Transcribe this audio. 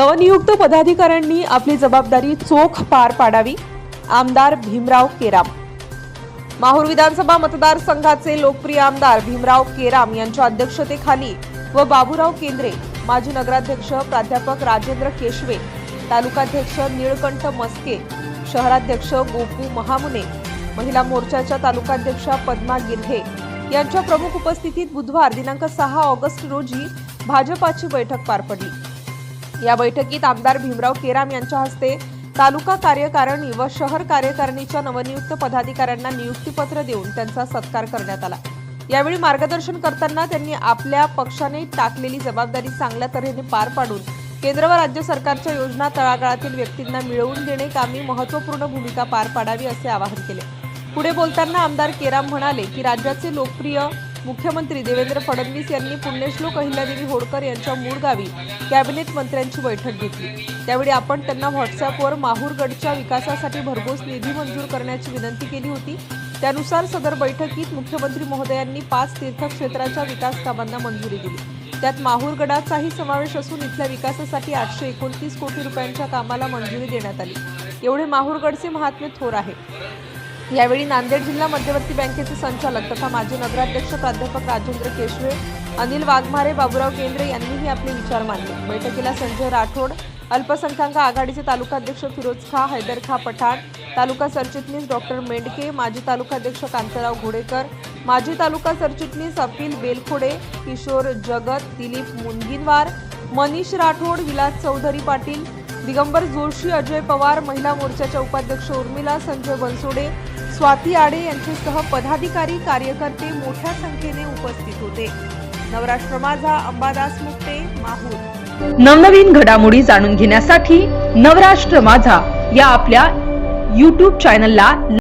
नवनियुक्त पदाधिकाऱ्यांनी आपली जबाबदारी चोख पार पाडावी. आमदार भीमराव केराम. माहूर विधानसभा मतदारसंघाचे लोकप्रिय आमदार भीमराव केराम यांच्या अध्यक्षतेखाली व बाबूराव केंद्रे माजी नगराध्यक्ष प्राध्यापक राजेंद्र केशवे तालुकाध्यक्ष निळकंठ मस्के शहराध्यक्ष गोपू महामुने महिला मोर्चाच्या तालुकाध्यक्षा पद्मा गिल्हे यांच्या प्रमुख उपस्थितीत बुधवार दिनांक सहा ऑगस्ट रोजी भाजपाची बैठक पार पडली. या बैठकीत आमदार भीमराव केराम यांच्या हस्ते तालुका कार्यकारिणी व शहर कार्यकारिणीच्या नवनियुक्त पदाधिकाऱ्यांना नियुक्तीपत्र देऊन त्यांचा सत्कार करण्यात आला. यावेळी मार्गदर्शन करताना त्यांनी आपल्या पक्षाने टाकलेली जबाबदारी चांगल्या तऱ्हेने पार पाडून केंद्र व राज्य सरकारच्या योजना तळागाळातील व्यक्तींना मिळवून देणे कामी महत्त्वपूर्ण भूमिका पार पाडावी असे आवाहन केले. पुढे बोलताना आमदार केराम म्हणाले की राज्याचे लोकप्रिय मुख्यमंत्री देवेंद्र फडणवीस यांनी पुण्यश्लोक अहिल्यादेवी होळकर यांच्या मूळ गावी कॅबिनेट मंत्र्यांची बैठक घेतली. त्यावेळी आपण त्यांना व्हॉट्सअपवर माहूरगडच्या विकासासाठी भरघोस निधी मंजूर करण्याची विनंती केली होती. त्यानुसार सदर बैठकीत मुख्यमंत्री महोदयांनी पाच तीर्थक्षेत्राच्या विकास कामांना मंजुरी दिली. त्यात माहूरगडाचाही समावेश असून इथल्या विकासासाठी आठशे एकोणतीस कोटी रुपयांच्या कामाला मंजुरी देण्यात आली. एवढे माहूरगडचे महात्म्य थोर आहे. यावेळी नांदेड जिल्हा मध्यवर्ती बँकेचे संचालक तथा माजी नगराध्यक्ष प्राध्यापक राजेंद्र केशवे अनिल वाघमारे बाबुराव केंद्रे यांनीही आपले विचार मांडले. बैठकीला संजय राठोड अल्पसंख्याक आघाडीचे तालुकाध्यक्ष फिरोज खा हैदर खा पठाण तालुका सरचिटणीस डॉक्टर मेंढके माजी तालुकाध्यक्ष कांतराव घोडेकर माजी तालुका सरचिटणीस अपिल बेलखोडे किशोर जगत दिलीप मुनगिनवार मनीष राठोड विलास चौधरी पाटील दिगंबर जोशी अजय पवार महिला मोर्चाच्या उपाध्यक्ष उर्मिला संजय बनसोडे स्वाती आडे यांच्यासह पदाधिकारी कार्यकर्ते मोठ्या संख्येने उपस्थित होते. नवराष्ट्र माझा अंबादास मुक्ते माहूर. नवनवीन घडामोडी जाणून घेण्यासाठी नवराष्ट्र माझा या आपल्या यूट्यूब चॅनलला